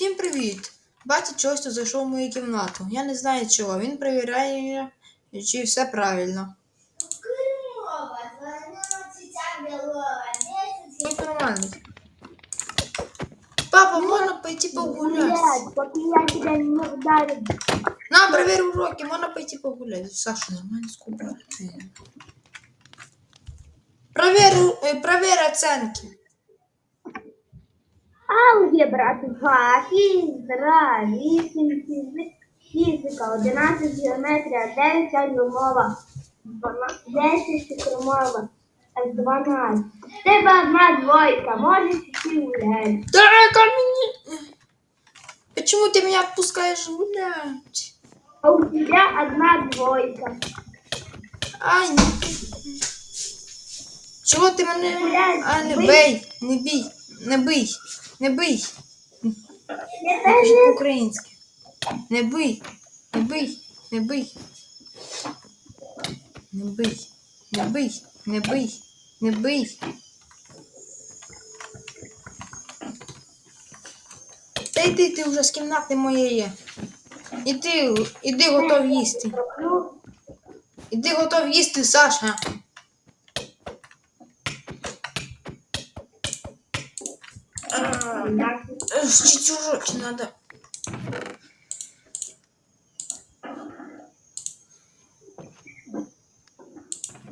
Всім привіт! Батя чогось тут зайшов в мою кімнату. Я не знаю чого. Він перевіряє, чи все правильно. Крылова, 12 белова, 10 Будь. Папа, можна пойти погуляти? Блядь, пока я тебя не ударю. На, проверь уроки, можна пойти погуляти. Саша, нормально скубар. Проверь, э, проверь оценки. Алгебра 2, фізра 8, фізик, фізика 11, геометрія 9, англомова 10, шикромова 12. Тебе одна двойка, можеш іти гуляти. Так, а мне... Почему ты меня отпускаешь гулять? А у тебя одна двойка. Ай, не... Чого ти мене... Гуляй, А, не бей, не бій, не бий, не бий. Теж. Не бий, не бий, не бий. Не бий, не бий, не бий, не бий. Та йди ти вже з кімнати моєї. Іди, іди готов їсти. Іди готов їсти, Саша. А, Вчить уроки надо.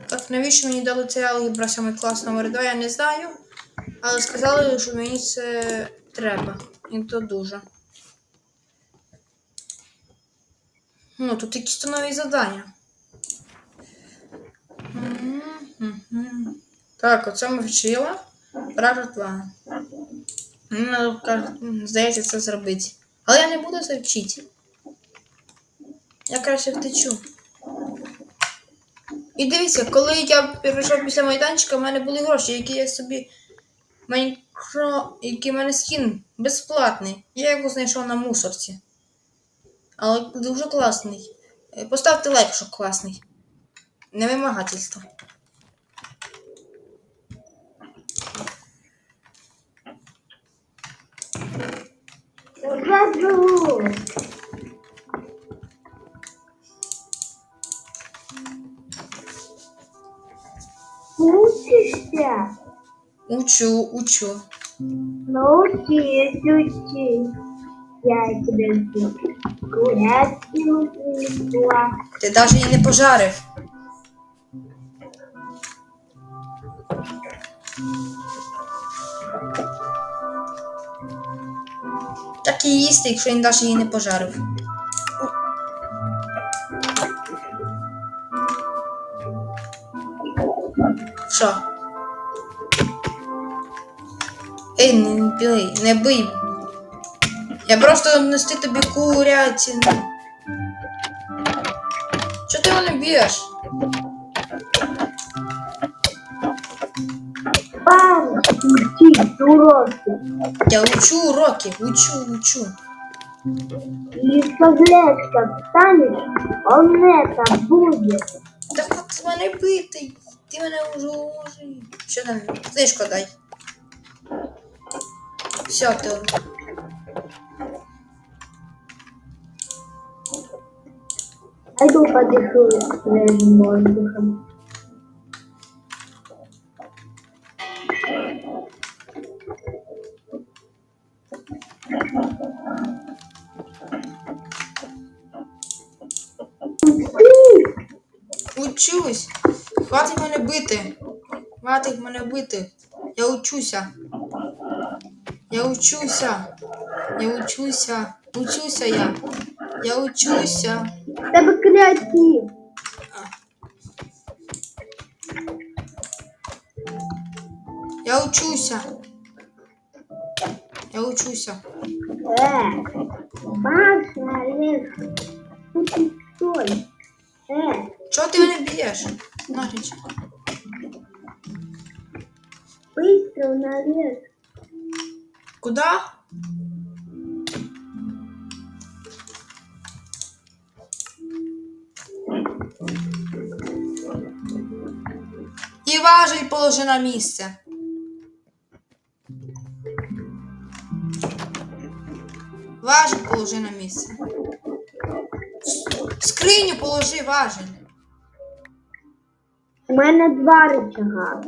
Так, навіщо мені дали цей алгебра саме клас номер 2, я не знаю. Але сказали, що мені це треба. І то дуже. Ну, тут якісь нові завдання. Так, оце ми вчили. Параграф 2. Ну, здається, це зробити. Але я не буду це вчити. Я краще втечу. І дивіться, коли я перейшов після майданчика, в мене були гроші, які я собі. Майнкро... який в мене скін безплатний. Я його знайшов на мусорці. Але дуже класний. Е, Поставте лайк, що класний. Не вимагательство. Зразу. Учишься? Учу, учу. Ну, учись, учись. Я жду. Гулять принесла. Ти навіть її не пожарив. Так і їсти, якщо він навіть її не пожарив. Що? Ей, не бий, не бий. Я просто нести тобі курятину. Чого ти мене б'єш? Пан, учись уроки. Я учу уроки, учу, учу. Соглядка встанешь, он это будет. Так от мене битий. Ти мене вже уложив. Що там? Книжку дай. Все, ти. Пойду подышу свежим воздухом. Учусь. Хватить мене бити. Хватить мене бити. Я учуся. Я учуся. Я учуся. Учуся я. Я учуся. Тебе креатив. Я учуся. Я учуся. Э, Маша, Олег, ну ты стой. Э, Чого ти мене б'єш? Наглядь. быстро наверх. Куда? І важіль положи на місце. Важіль положи на місце. Скриню положи важіль. У мене два рычага.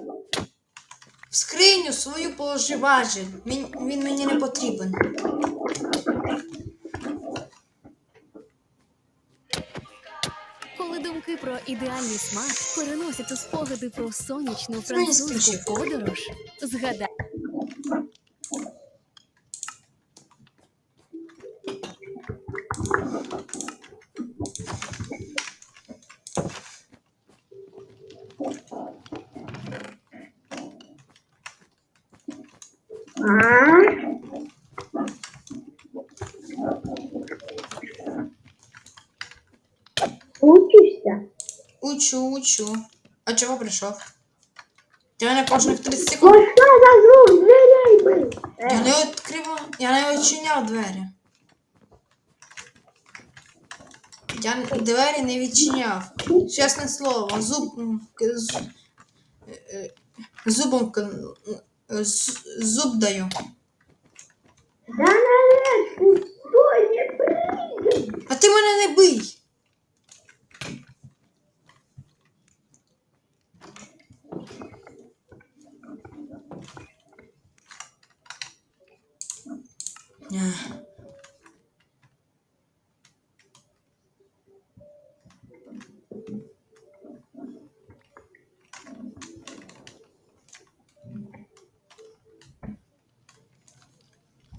В скриню свою положи важіль. Він, він мені не потрібен. Коли думки про ідеальний смак переносять у спогади про сонячну мені французьку подорож, згадай. А? Учишься? Учу, учу. А чого прийшов? Ти мене кожних 30 Ну секунд. что за звук дверей был? Я Э, не відкривав, я не відчиняв двері. Я двері не відчиняв. Чесне слово, зуб. м, к- з- е, е, Зубом к- е, з- зуб даю. Да наверх, стой, не прыгай. А ти мене не бий.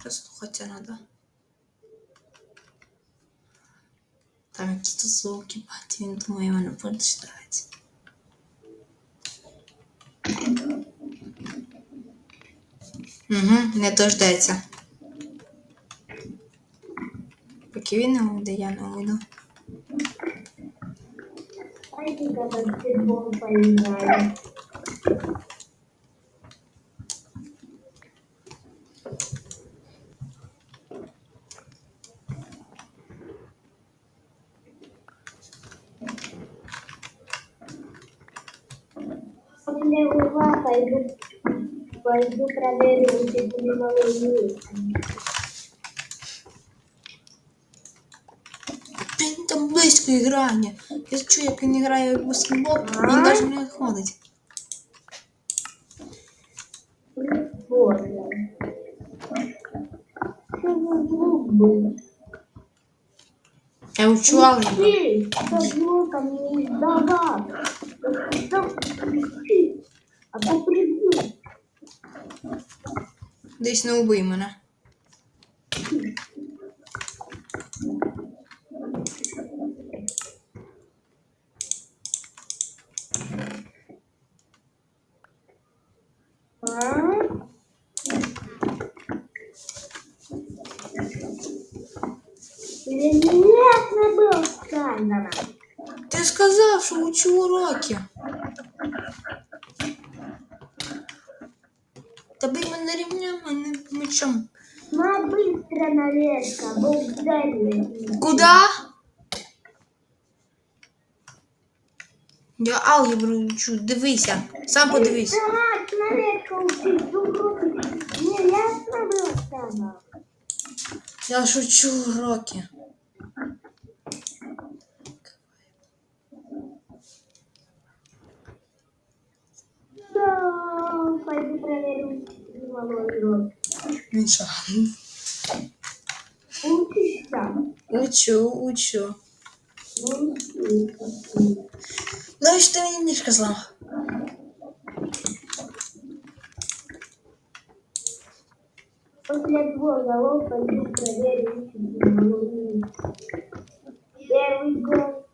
Послухати надо. Там якісь тут звуки бати, він думає, мене буде читати. Угу, не дождеться. Поки він не уйде, я не уйду. Пойди, как баскетбол поиграем. После угла пойду, пойду проверю, если не малый Він там близько грає. Я чую, як він грає в баскетбол, він навіть не відходить. Боже. Что за звук был? Я вчу алгебру. Ты, что звуком не издавал. Что ты? А то прибью. Десь не убий мене. А? Интересно было сказано. Ти сказав, що учу уроки. Та бий мене рівнем, а не мечом. На быстро наверх, бог. Куда? Я алгебру учу, дивися, сам подивись. Я ж учу уроки. Що? Учишься? Учу, учу. Ну, учишься. Ну, що ти мені не сказав? После двух голов пойду проверю учить малой урок. Первый гол.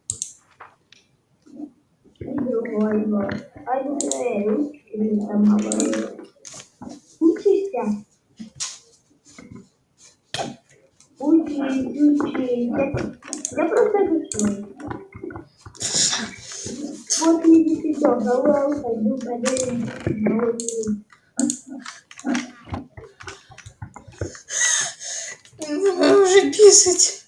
И другой гол. Пойду проверю учить малой урок. Учишься? Учись, учись. Я, я просто душой. После десяти голов пойду урок. Мене вже бісить.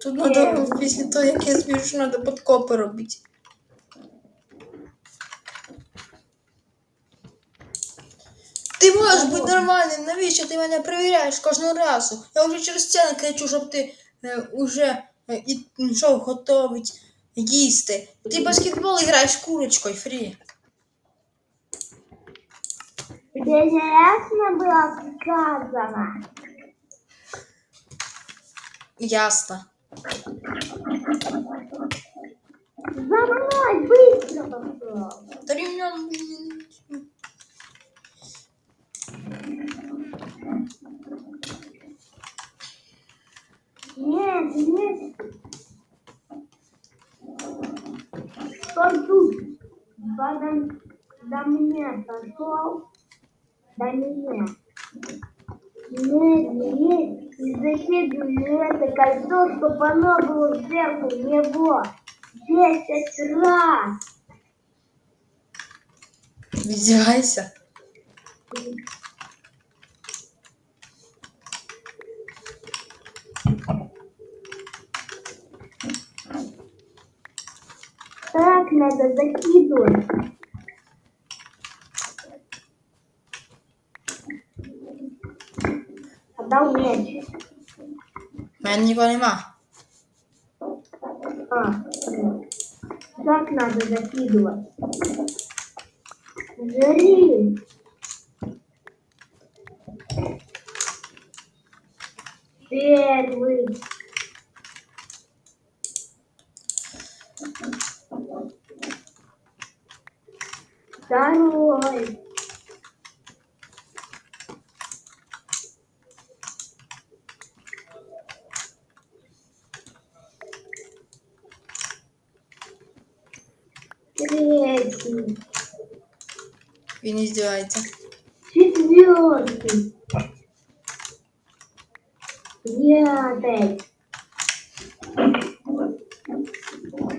Тут надо після того, як я збіжу, треба подкопи робити. Ти можеш бути ненормальний, навіщо ти мене перевіряєш кожного разу? Я вже через це кричу, щоб ти е, уже е, і йшов готовить їсти. Ти в баскетбол граєш курочкою, фрі. Тебе не ясно было сказано? Ясно. За мной быстро пошел. Та До, до меня пошел. До меня. Нет, нет. И закидываю это кольцо, чтобы оно было сверху него. Десять раз. Віддягайся. Так надо закидывать. Отдал мяч. У мене нікого нема. А, так надо закидывать. Жри. Первый. Третий. Він іздівається. Четвертый. Пятый.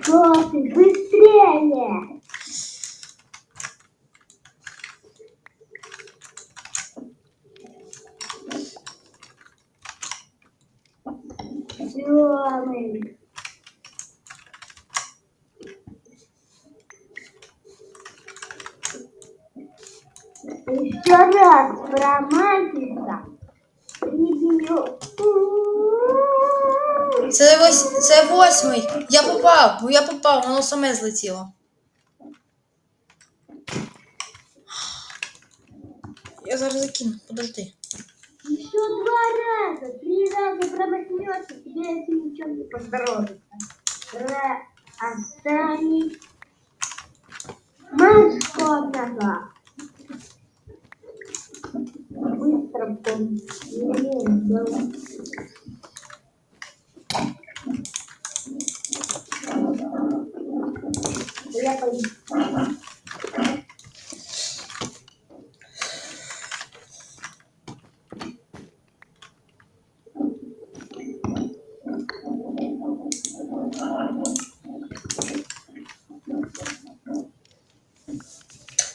Шестый. Быстрее. Це, вось, це восьмий. Я попав, ну я попав, воно саме злетіло. Я зараз закину, подожди. Еще два раза, три раза промахнешься, тебе этим ничем не поздоровится. Ре, останется. Маскотага. Быстро помни.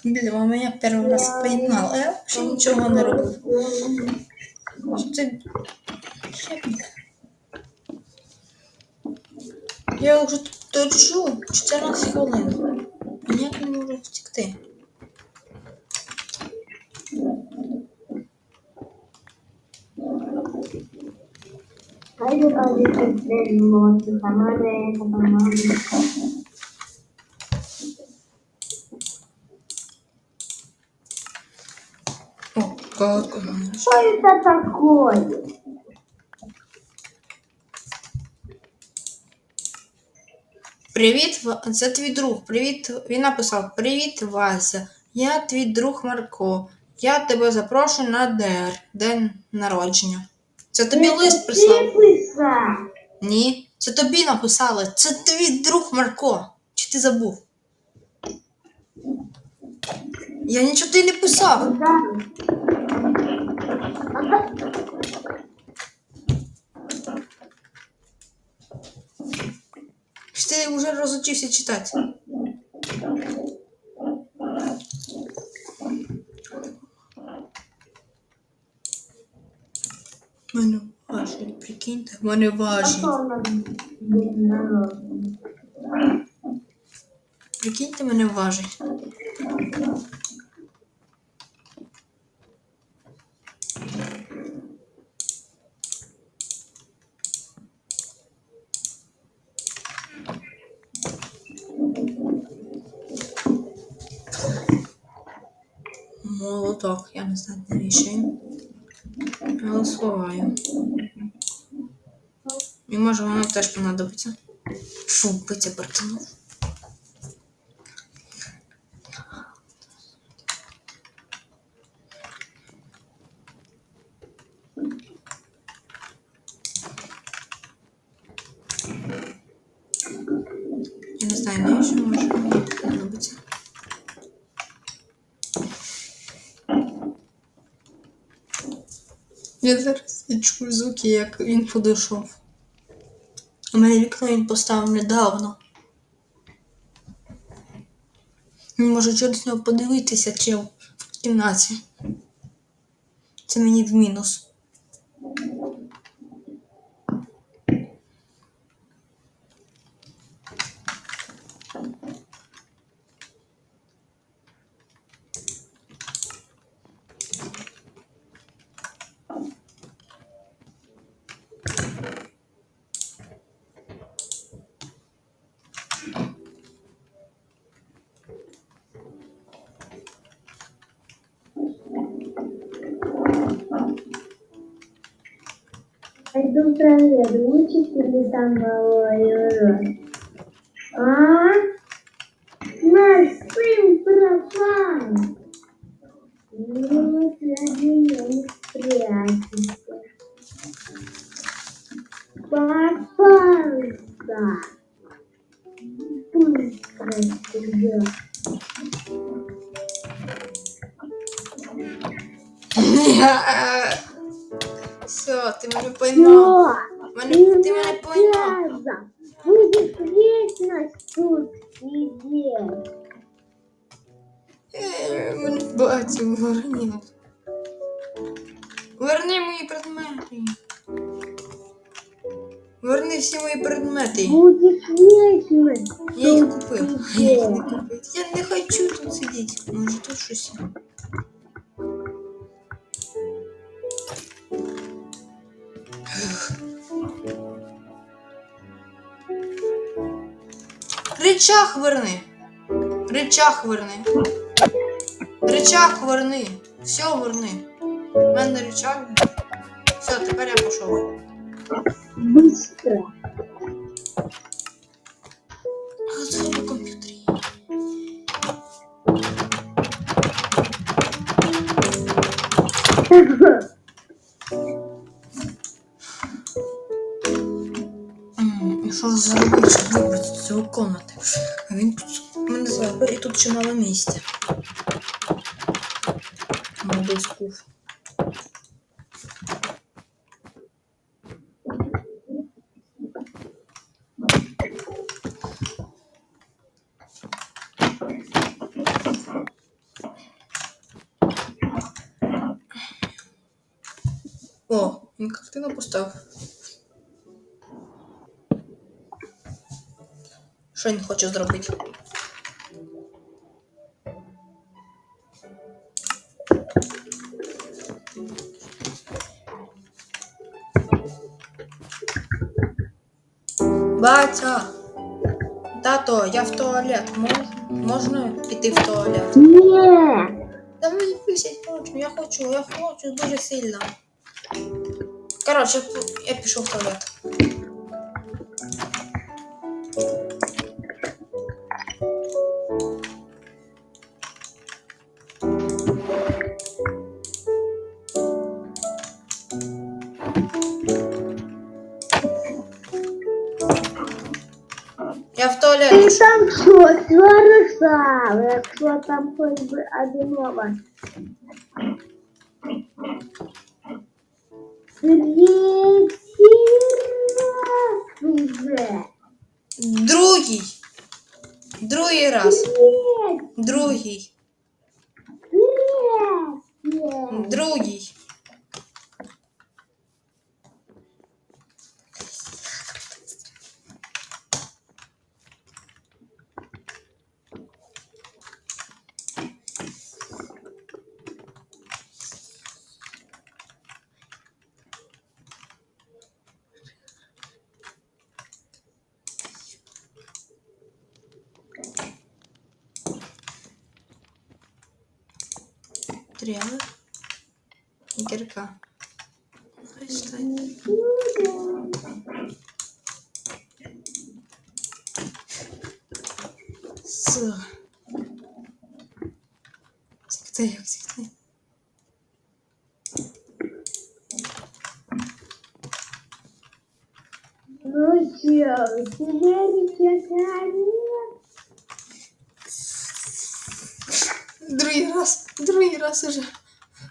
Блін, мене перший раз поєднав, а я взагалі нічого не робив. Я уже торчу 14 хвилин. Ніяк не можу втікти. О, коротко. Що це таке? Привіт, це твій друг. Привіт. Він написав: Привіт, Вася. Я твій друг Марко. Я тебе запрошую на ДР, день народження. Це тобі лист прислав? Ні, це тобі написали. Це твій друг Марко. Чи ти забув? Я нічого тобі не писав. Да. Ага. Чи ти вже розучився читати? Мене важить, прикиньте, мене народження. Прикиньте, мене важить. Не знаю, навіщо він. Але сховаю. І може воно теж понадобиться. Фу, биця притянув. Я не знаю, навіщо може понадобиться. Я зараз відчув звуки, як він подійшов. У мене вікно він поставив недавно. Він може через нього подивитися чи в кімнаті. Це мені в мінус. Dudu prende luci quindi tambavoioro. Ah? Ma sempre fa! Non ti тут сидіти. Може тут щось. є? Рычаг верни. Рычаг верни. Рычаг верни. Все верни. У мене рычаг. Все, тепер я пішов. Быстро. Комнати? А він тут мене зробив і тут чимало місця. Молодий скуф. О, він картину поставив. Що він хоче зробити? Батя! Тато, я в туалет. Мож... Можна піти в туалет? Нет. Та мені 10 років, я хочу, я хочу дуже сильно. Коротше, я пішов в туалет. Сваришав, якщо там хоч би одинова. Третій раз уже. Другий. Другий раз. Третій, Другий. третій. Другий. Все. Тікти, як тікти. Ну что, сидели Другий раз, другий раз уже.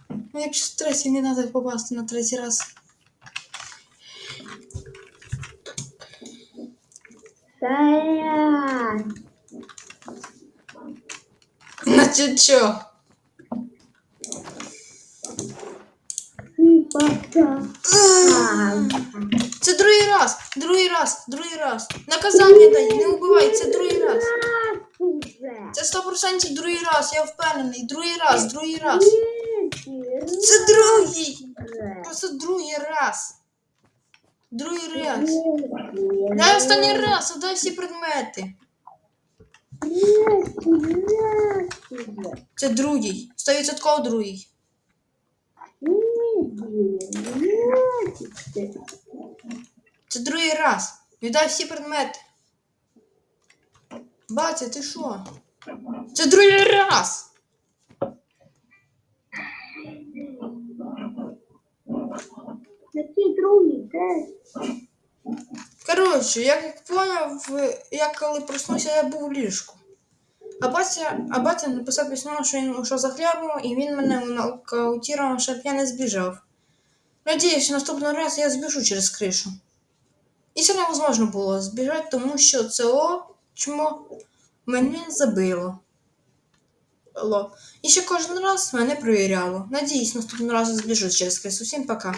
Ну, якщо третій не треба попасти на третій раз. Стоять! Значить що? Це другий раз, другий раз, другий раз. Наказання дай, не вбивай, це другий раз. Це 100% другий раз, я впевнений. Другий раз, другий раз. Це другий. Просто другий раз. Другий раз. Дай останній раз, отдай всі предмети. Це другий. 100% другий. Це другий раз. Віддай всі предмети. Батя, ти що? Це другий раз. Який другий тест? Коротше, як я поняв, я коли проснувся, я був в ліжку. А батя, а батя написав письмо, що він ушов за хлібом, і він мене нокаутував, щоб я не збіжав. Надіюсь, наступного разу я збіжу через кришу. І це невозможно було збіжати, тому що це о, чмо мене забило. І ще кожен раз мене провіряло. Надіюсь, наступного разу збіжу через крис. Усім пока.